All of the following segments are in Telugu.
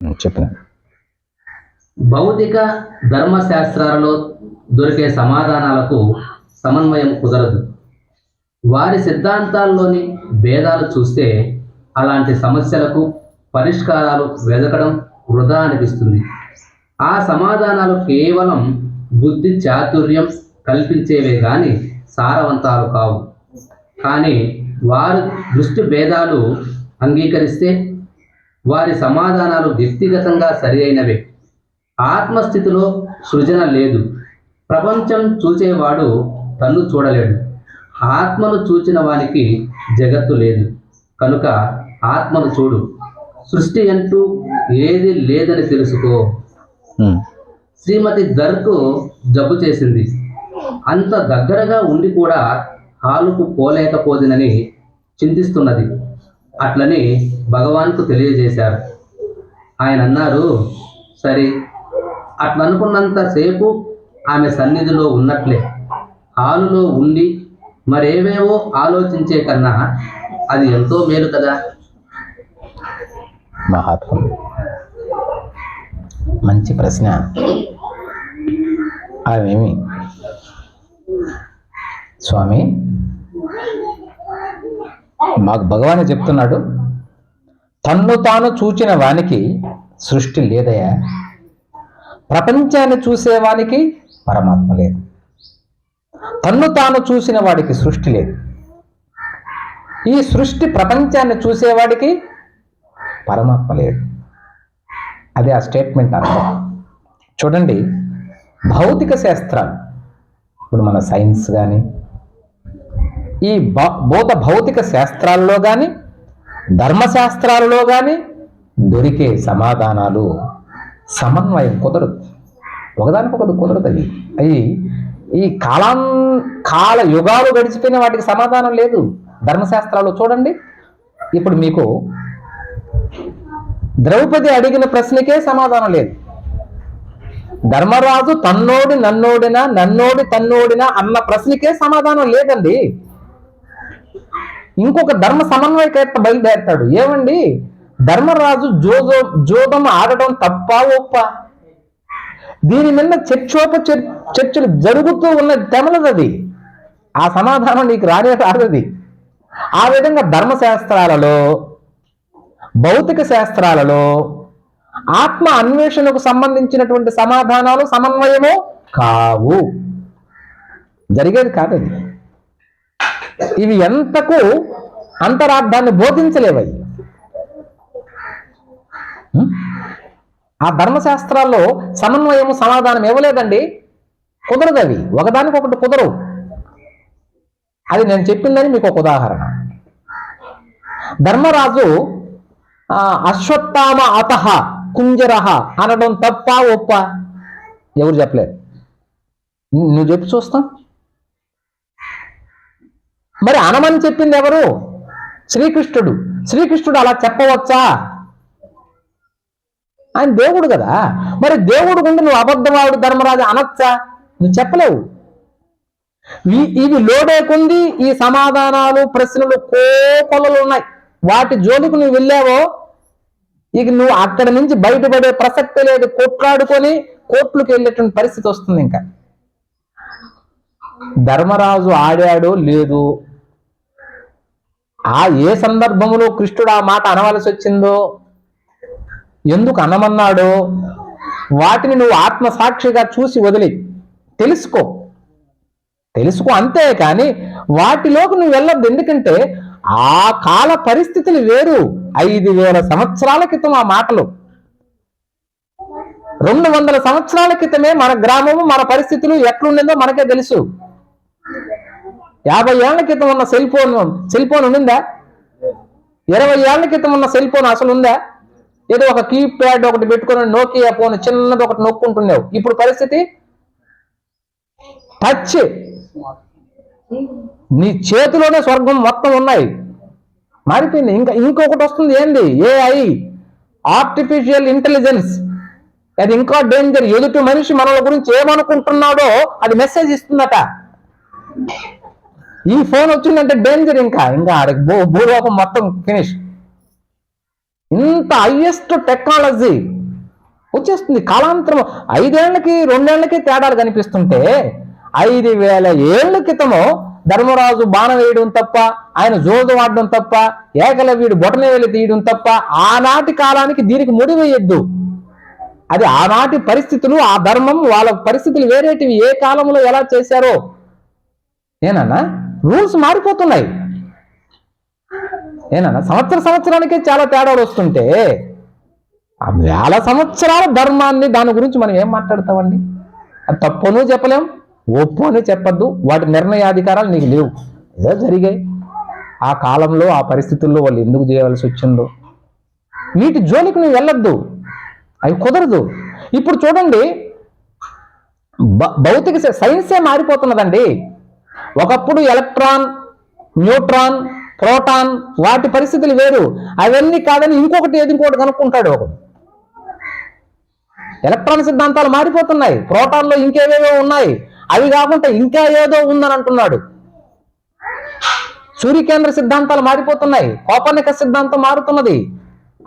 చెప్పండి. భౌతిక ధర్మశాస్త్రాలలో దొరికే సమాధానాలకు సమన్వయం కుదరదు. వారి సిద్ధాంతాల్లోని భేదాలు చూస్తే అలాంటి సమస్యలకు పరిష్కారాలు వెతకడం వృధా అనిపిస్తుంది. ఆ సమాధానాలు కేవలం బుద్ధి చాతుర్యం కల్పించేవే కానీ సారవంతాలు కావు. కానీ వారి దృష్టి భేదాలు అంగీకరిస్తే వారి సమాధానాలు వ్యక్తిగతంగా సరి అయినవే ఆత్మస్థితిలో సృజన లేదు. ప్రపంచం చూచేవాడు తన్ను చూడలేడు. ఆత్మను చూచిన వానికి జగత్తు లేదు. కనుక ఆత్మను చూడు. సృష్టి అంటూ ఏది లేదని తెలుసుకో. శ్రీమతి దర్కు జబ్బు చేసింది. అంత దగ్గరగా ఉండి కూడా హాలుకు పోలేకపోదినని చింతిస్తున్నది. అట్లని భగవాన్కు తెలియజేశారు. ఆయన అన్నారు సరే అట్లనుకున్నంతసేపు ఆమె సన్నిధిలో ఉన్నట్లే. హాలులో ఉండి మరేవేవో ఆలోచించే కన్నా అది ఎంతో మేలు కదా. మహాత్మ మంచి ప్రశ్న. అవేమి స్వామి మాకు భగవాన్ చెప్తున్నాడు. తన్ను తాను చూచిన వానికి సృష్టి లేదయా? ప్రపంచాన్ని చూసేవానికి పరమాత్మ లేదు. తన్ను తాను చూసిన వాడికి సృష్టి లేదు. ఈ సృష్టి ప్రపంచాన్ని చూసేవాడికి పరమాత్మ లేడు అదే ఆ స్టేట్మెంట్ అర్థం చూడండి భౌతిక శాస్త్రాలు ఇప్పుడు మన సైన్స్ కానీ ఈ భౌ- భౌత భౌతిక శాస్త్రాల్లో కానీ ధర్మశాస్త్రాలలో కానీ దొరికే సమాధానాలు సమన్వయం కుదరదు. ఒకదానికొకటి కుదరదు అవి అవి ఈ కాలం కాల యుగాలు గడిచిపోయిన వాటికి సమాధానం లేదు. ధర్మశాస్త్రాలు చూడండి. ఇప్పుడు మీకు ద్రౌపది అడిగిన ప్రశ్నకే సమాధానం లేదు. ధర్మరాజు తన్నోడి నన్నోడినా నన్నోడి తన్నోడినా అన్న ప్రశ్నకే సమాధానం లేదండి. ఇంకొక ధర్మ సమన్వయకర్త బయలుదేరతాడు. ఏమండి? ధర్మరాజు జోజో జోదం ఆడటం తప్ప ఒప్ప? దీని మీద చర్చోప చర్చలు జరుగుతూ ఉన్నది తెమలదు అది ఆ సమాధానం నీకు రానే రాదది. ఆ విధంగా ధర్మశాస్త్రాలలో భౌతిక శాస్త్రాలలో ఆత్మ అన్వేషణకు సంబంధించినటువంటి సమాధానాలు సమన్వయము కావు. జరిగేది కాదది. ఇవి ఎంతకు అంతరార్థాన్ని బోధించలేవవి ఆ ధర్మశాస్త్రాల్లో సమన్వయము సమాధానం ఇవ్వలేదండి. కుదరదు అవి. ఒకదానికొకటి కుదరవు. అది నేను చెప్పిందని మీకు ఒక ఉదాహరణ. ధర్మరాజు ఆ, అశ్వత్థామ అతహ కుంజరహ అనడం తప్ప ఒప్ప? ఎవరు చెప్పలేదు? నువ్వు చెప్పి చూస్తాం. మరి అనమని చెప్పింది ఎవరు? శ్రీకృష్ణుడు. శ్రీకృష్ణుడు అలా చెప్పవచ్చా? ఆయన దేవుడు కదా. మరి దేవుడు గుండి నువ్వు అబద్ధమావుడు ధర్మరాజు అనొచ్చా? నువ్వు చెప్పలేవు. ఇది ఇవి లోడేకుంది ఈ సమాధానాలు ప్రశ్నలు కోకొలలు ఉన్నాయి. వాటి జోలికి నువ్వు వెళ్ళావో? ఇక నువ్వు అక్కడి నుంచి బయటపడే ప్రసక్తి లేదు. కొట్లాడుకొని కోర్టులకు వెళ్ళేటువంటి పరిస్థితి వస్తుంది ఇంకా. ధర్మరాజు ఆడాడో లేదు ఆ ఏ సందర్భంలో కృష్ణుడు ఆ మాట అనవలసి వచ్చిందో? ఎందుకు అనమన్నాడో? వాటిని నువ్వు ఆత్మసాక్షిగా చూసి వదిలి తెలుసుకో. తెలుసుకో అంతే కానీ వాటిలోకి నువ్వు వెళ్ళొద్దు. ఎందుకంటే ఆ కాల పరిస్థితులు వేరు. ఐదు వేల సంవత్సరాల క్రితం ఆ మాటలు. రెండు వందల సంవత్సరాల క్రితమే మన గ్రామము మన పరిస్థితులు ఎట్లుండిందో మనకే తెలుసు. యాభై ఏళ్ళ క్రితం ఉన్న సెల్ ఫోన్ సెల్ ఫోన్ ఉందా ఇరవై ఏళ్ళ క్రితం ఉన్న సెల్ ఫోన్ అసలు ఉందా? ఏదో ఒక కీప్యాడ్ ఒకటి పెట్టుకుని నోకియా ఫోన్ చిన్నది ఒకటి నొక్కుంటున్నావు. ఇప్పుడు పరిస్థితి? టచ్. నీ చేతిలోనే స్వర్గం మొత్తం ఉన్నాయి. మారిపోయింది. ఇంకా ఇంకొకటి వస్తుంది ఏంది? ఏఐ ఆర్టిఫిషియల్ ఇంటెలిజెన్స్ అది ఇంకా డేంజర్ ఎదుటి మనిషి మనల గురించి ఏమనుకుంటున్నాడో అది మెసేజ్ ఇస్తుందట. ఈ ఫోన్ వచ్చిందంటే డేంజర్ ఇంకా ఇంకా ఆడికి భూ భూలోకం మొత్తం ఫినిష్ ఇంత హైయెస్ట్ టెక్నాలజీ వచ్చేస్తుంది. కాలాంతరం ఐదేళ్ళకి రెండేళ్ళకి తేడాలు కనిపిస్తుంటే ఐదు వేల ఏళ్ళ క్రితము ధర్మరాజు బాణం వేయడం తప్ప ఆయన జోదు వాడడం తప్ప ఏకలవ్యుడు బొటనవేలు తీయడం తప్ప ఆనాటి కాలానికి దీనికి ముడివేయద్దు. అది ఆనాటి పరిస్థితులు ఆ ధర్మం వాళ్ళ పరిస్థితులు వేరేటివి ఏ కాలంలో ఎలా చేశారో. ఏనన్నా రూల్స్ మారిపోతున్నాయి. ఏనా సంవత్సర సంవత్సరానికే చాలా తేడాలు వస్తుంటే ఆ వేల సంవత్సరాల ధర్మాన్ని దాని గురించి మనం ఏం మాట్లాడతామండి? అది తప్పును చెప్పలేం ఒప్పును చెప్పద్దు వాటి నిర్ణయాధికారాలు నీకు లేవు. ఏదో జరిగాయి. ఆ కాలంలో ఆ పరిస్థితుల్లో వాళ్ళు ఎందుకు చేయవలసి వచ్చిందో. వీటి జోలికి నువ్వు వెళ్ళొద్దు. అవి కుదరదు. ఇప్పుడు చూడండి భౌతిక సైన్సే మారిపోతున్నదండి. ఒకప్పుడు ఎలక్ట్రాన్ న్యూట్రాన్ ప్రోటాన్ వాటి పరిస్థితులు వేరు. అవన్నీ కాదని ఇంకొకటి ఏది ఇంకొకటి కనుక్కుంటాడు ఒకడు. ఎలక్ట్రాన్ సిద్ధాంతాలు మారిపోతున్నాయి. ప్రోటాన్లో ఇంకేవేవో ఉన్నాయి. అవి కాకుండా ఇంకా ఏదో ఉందని అంటున్నాడు. సూర్యకేంద్ర సిద్ధాంతాలు మారిపోతున్నాయి. కోపర్నిక సిద్ధాంతం మారుతున్నది.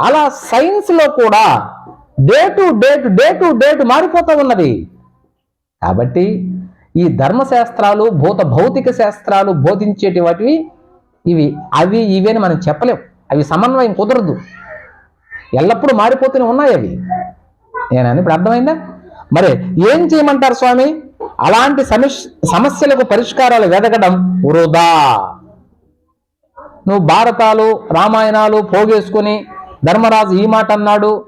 అలా సైన్స్లో కూడా day to date day to date మారిపోతూ ఉన్నది. కాబట్టి ఈ ధర్మశాస్త్రాలు భూత భౌతిక శాస్త్రాలు బోధించేటి వాటివి ఇవి అవి ఇవి అని మనం చెప్పలేం. అవి సమన్వయం కుదరదు. ఎల్లప్పుడూ మారిపోతూనే ఉన్నాయి అవి. నేనని ఇప్పుడు అర్థమైందా? మరి ఏం చేయమంటారు స్వామి? అలాంటి సమస్య సమస్యలకు పరిష్కారాలు వెతకడం వృధా. నువ్వు భారతాలు రామాయణాలు పోగేసుకుని ధర్మరాజు ఈ మాట అన్నాడు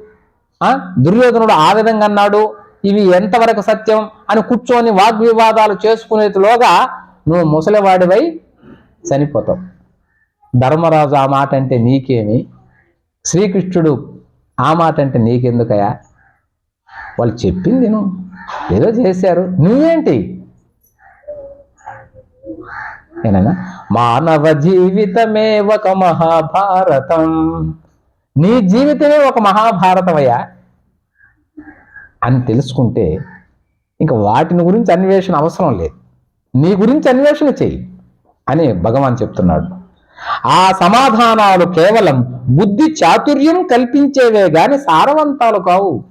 దుర్యోధనుడు ఆ విధంగా అన్నాడు ఇవి ఎంతవరకు సత్యం అని కూర్చొని వాగ్వివాదాలు చేసుకునేలోగా నువ్వు ముసలివాడివై చనిపోతావు. ధర్మరాజు ఆ మాట అంటే నీకేమి? శ్రీకృష్ణుడు ఆ మాట అంటే నీకెందుకయా వాళ్ళు చెప్పింది నువ్వు. ఏదో చేశారు. నువ్వేంటి? ఏనన్నా? మానవ జీవితమే ఒక మహాభారతం. నీ జీవితమే ఒక మహాభారతమయ్యా. అని తెలుసుకుంటే ఇంకా వాటిని గురించి అన్వేషణ అవసరం లేదు. నీ గురించి అన్వేషణ చెయ్యి అని భగవాన్ చెప్తున్నాడు. ఆ సమాధానాలు కేవలం బుద్ధి చాతుర్యం కల్పించేవే గాని సారవంతాలు కావు.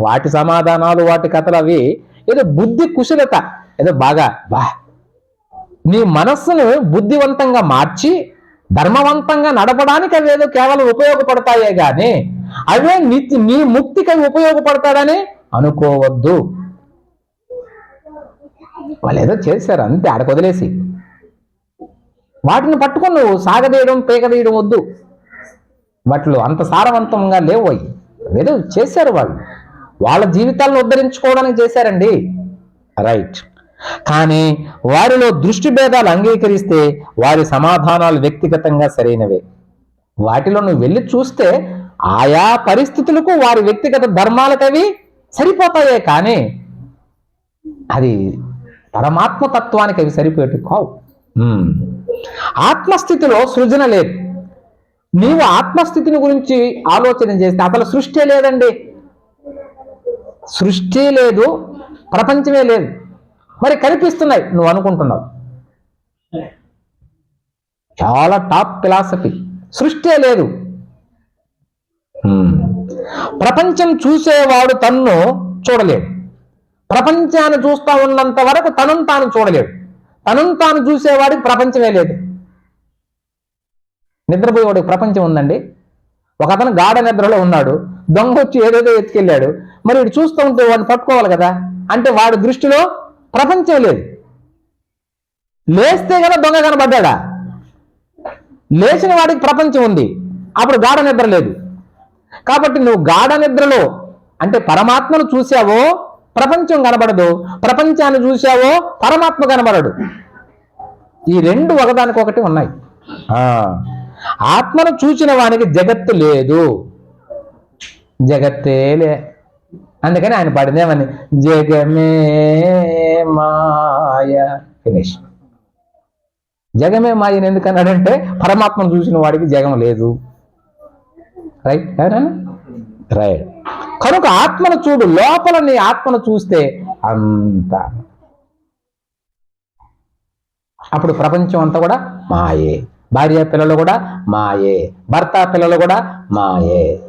వాటి సమాధానాలు వాటి కథలు అవి ఏదో బుద్ధి కుశలత ఏదో బాగా బా. నీ మనస్సును బుద్ధివంతంగా మార్చి ధర్మవంతంగా నడపడానికి అవి ఏదో కేవలం ఉపయోగపడతాయే గాని అవే నిత్య నీ ముక్తికి అవి ఉపయోగపడతాడని అనుకోవద్దు. వాళ్ళు ఏదో చేశారు అంతే ఆడకు వదిలేసి. వాటిని పట్టుకొని నువ్వు సాగదీయడం పేకదీయడం వద్దు. వాటిలో అంత సారవంతంగా లేవు అవి. ఏదో చేశారు వాళ్ళు. వాళ్ళ జీవితాలను ఉద్ధరించుకోవడానికి చేశారండి. రైట్. కానీ వారిలో దృష్టి భేదాలు అంగీకరిస్తే వారి సమాధానాలు వ్యక్తిగతంగా సరైనవే. వాటిలో నువ్వు వెళ్ళి చూస్తే ఆయా పరిస్థితులకు వారి వ్యక్తిగత ధర్మాలకు అవి సరిపోతాయే కానీ అది పరమాత్మ తత్వానికి అవి సరిపోయేవి కావు. ఆత్మస్థితిలో సృజన లేదు. నీవు ఆత్మస్థితిని గురించి ఆలోచన చేస్తే అసలు సృష్టి లేదండి. సృష్టి లేదు ప్రపంచమే లేదు. మరి కనిపిస్తున్నాయి నువ్వు అనుకుంటున్నావు. చాలా టాప్ ఫిలాసఫీ. సృష్టి లేదు. ప్రపంచం చూసేవాడు తన్ను చూడలేడు. ప్రపంచాన్ని చూస్తా ఉన్నంత వరకు తనను తాను చూడలేడు. తనను తాను చూసేవాడికి ప్రపంచమే లేదు. నిద్రపోయేవాడికి ప్రపంచం ఉందండి. ఒక అతను గాఢ నిద్రలో ఉన్నాడు. దొంగ వచ్చి ఏదేదో ఎత్తుకెళ్ళాడు. మరి వీడు చూస్తూ ఉంటే వాడిని పట్టుకోవాలి కదా? అంటే వాడి దృష్టిలో ప్రపంచం లేదు. లేస్తే కదా దొంగ కనబడ్డాడా? లేచిన వాడికి ప్రపంచం ఉంది. అప్పుడు గాఢ నిద్ర లేదు. కాబట్టి నువ్వు గాఢ నిద్రలో అంటే పరమాత్మను చూసావో ప్రపంచం కనబడదు. ప్రపంచాన్ని చూసావో పరమాత్మ కనబడడు. ఈ రెండు ఒకదానికొకటి ఉన్నాయి. ఆ. ఆత్మను చూసిన వానికి జగత్తు లేదు. జగత్తే లే. అందుకని ఆయన పడిందేమని జగమే మాయ. ఫినిష్ జగమే మాయని ఎందుకన్నాడంటే పరమాత్మను చూసిన వాడికి జగం లేదు. రైట్ రైట్ కనుక ఆత్మను చూడు లోపల నీ ఆత్మను చూస్తే అంత. అప్పుడు ప్రపంచం అంతా కూడా మాయే. భార్య పిల్లలు కూడా మాయే. భర్త పిల్లలు కూడా మాయే.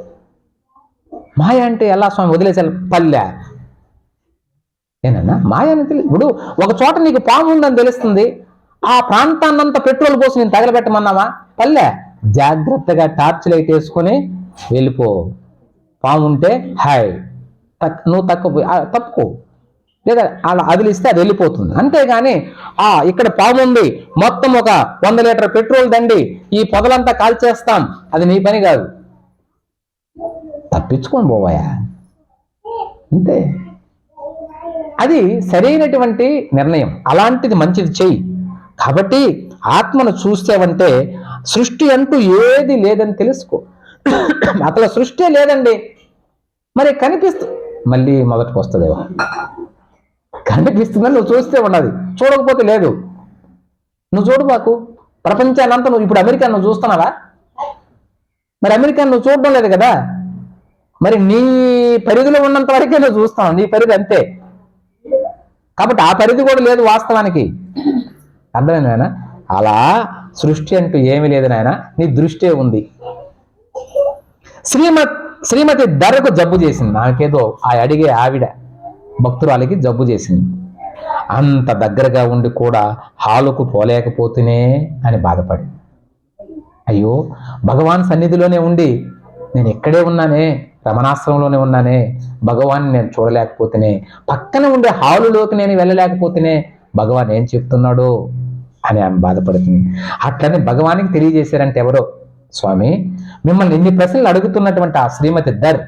మాయ అంటే ఎలా స్వామి? వదిలేసారు పల్లె. ఏనన్నా? మాయ అని తెలియదు ఇప్పుడు ఒక చోట నీకు పాము ఉందని తెలుస్తుంది. ఆ ప్రాంతాన్నంతా పెట్రోల్ పోసి నేను తగలబెట్టమన్నావా? పల్లె. జాగ్రత్తగా టార్చ్ లైట్ వేసుకొని వెళ్ళిపో. పాము ఉంటే హాయ్. తక్ నువ్వు తక్కువ తప్పుకో. లేదా అలా అదిలిస్తే అది వెళ్ళిపోతుంది. అంతేగాని ఆ ఇక్కడ పాము ఉంది మొత్తం ఒక వంద లీటర్ పెట్రోల్ దండి. ఈ పొగలంతా కాల్చేస్తాం. అది నీ పని కాదు. తప్పించుకొని పోవాయా అంతే. అది సరైనటువంటి నిర్ణయం. అలాంటిది మంచిది చెయ్యి. కాబట్టి ఆత్మను చూసావంటే సృష్టి అంటూ ఏది లేదని తెలుసుకో. అసలు సృష్టి లేదండి. మరి కనిపిస్తు మళ్ళీ మొదటికి వస్తుందేమో. కనిపిస్తుందని నువ్వు చూస్తే ఉన్నది. చూడకపోతే లేదు. నువ్వు చూడు మాకు. ప్రపంచానంతా నువ్వు ఇప్పుడు అమెరికా నువ్వు చూస్తున్నావా? మరి అమెరికా నువ్వు చూడడం లేదు కదా? మరి నీ పరిధిలో ఉన్నంత వరకే నువ్వు చూస్తావు నీ పరిధి అంతే. కాబట్టి ఆ పరిధి కూడా లేదు వాస్తవానికి. అర్థమైంది నాయన? అలా సృష్టి అంటూ ఏమీ లేదు నాయన. నీ దృష్టే ఉంది. శ్రీమత్ శ్రీమతి ధరకు జబ్బు చేసింది. నాకేదో ఆ అడిగే ఆవిడ భక్తురాలికి జబ్బు చేసింది. అంత దగ్గరగా ఉండి కూడా హాలుకు పోలేకపోతేనే అని బాధపడి అయ్యో భగవాన్ సన్నిధిలోనే ఉండి నేను ఇక్కడే ఉన్నానే రమణాశ్రమంలోనే ఉన్నానే భగవాన్ని నేను చూడలేకపోతేనే పక్కన ఉండే హాలులోకి నేను వెళ్ళలేకపోతేనే భగవాన్ ఏం చెప్తున్నాడో అని ఆమె బాధపడుతుంది. అట్లనే భగవానికి తెలియజేశారంటే ఎవరో? స్వామి మిమ్మల్ని ఇన్ని ప్రశ్నలు అడుగుతున్నటువంటి ఆ శ్రీమతి దర్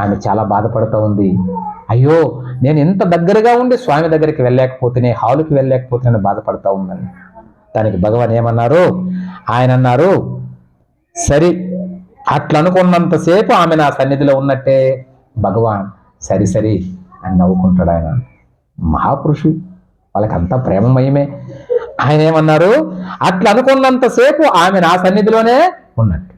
ఆమె చాలా బాధపడుతూ ఉంది. అయ్యో నేను ఇంత దగ్గరగా ఉండి స్వామి దగ్గరికి వెళ్ళలేకపోతేనే హాలుకి వెళ్ళలేకపోతేనే బాధపడతా ఉందని దానికి భగవాన్ ఏమన్నారు? ఆయన అన్నారు సరి అట్లా అనుకున్నంతసేపు ఆమె నా సన్నిధిలో ఉన్నట్టే. భగవాన్ సరి సరి అని నవ్వుకుంటాడు ఆయన. మహాపురుషు వాళ్ళకి అంతా ప్రేమమయమే. ఆయన ఏమన్నారు? అట్లా అనుకున్నంతసేపు ఆమె నా సన్నిధిలోనే ఉన్నట్టు.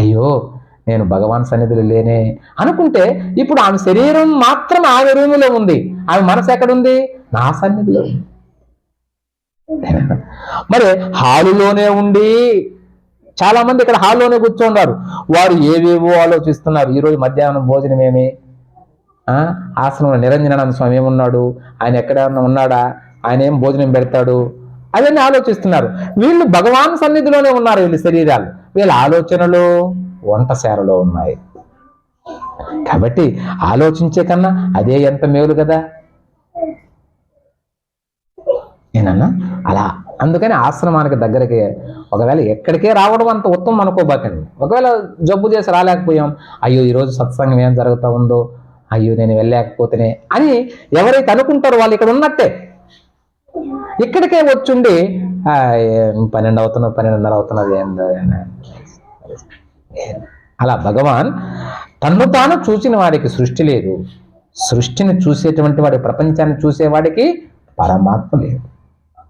అయ్యో నేను భగవాన్ సన్నిధిలో లేనే అనుకుంటే ఇప్పుడు ఆమె శరీరం మాత్రం ఆమె రూములో ఉంది. ఆమె మనసు ఎక్కడుంది? నా సన్నిధిలో ఉంది. మరి హాలులోనే ఉండి చాలా మంది ఇక్కడ హాల్లోనే కూర్చున్నారు వారు ఏవేవో ఆలోచిస్తున్నారు. ఈరోజు మధ్యాహ్నం భోజనం ఏమి? ఆ, ఆశ్రమంలో నిరంజనానంద స్వామి ఏమున్నాడు? ఆయన ఎక్కడ ఉన్నాడా? ఆయన ఏం భోజనం పెడతాడు? అవన్నీ ఆలోచిస్తున్నారు. వీళ్ళు భగవాన్ సన్నిధిలోనే ఉన్నారు వీళ్ళ శరీరాలు. వీళ్ళ ఆలోచనలు వంటశాలలో ఉన్నాయి. కాబట్టి ఆలోచించే కన్నా అదే ఎంత మేలు కదా? ఏనన్నా? అలా. అందుకని ఆశ్రమానికి దగ్గరికి ఒకవేళ ఎక్కడికే రావడం అంత ఉత్తమం అనుకోబాకండి. ఒకవేళ జబ్బు చేసి రాలేకపోయాం అయ్యో ఈరోజు సత్సంగం ఏం జరుగుతూ ఉందో అయ్యో నేను వెళ్ళలేకపోతేనే అని ఎవరైతే అనుకుంటారో వాళ్ళు ఇక్కడ ఉన్నట్టే ఇక్కడికే వచ్చుండి. పన్నెండు అవుతున్నా పన్నెండున్నర అవుతున్నది అలా భగవాన్ తన్ను తాను చూసిన వాడికి సృష్టి లేదు. సృష్టిని చూసేటువంటి వాడి ప్రపంచాన్ని చూసేవాడికి పరమాత్మ లేదు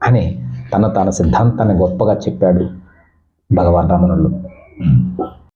అని తన తన సిద్ధాంతాన్ని గొప్పగా చెప్పాడు భగవాన్ రమణులు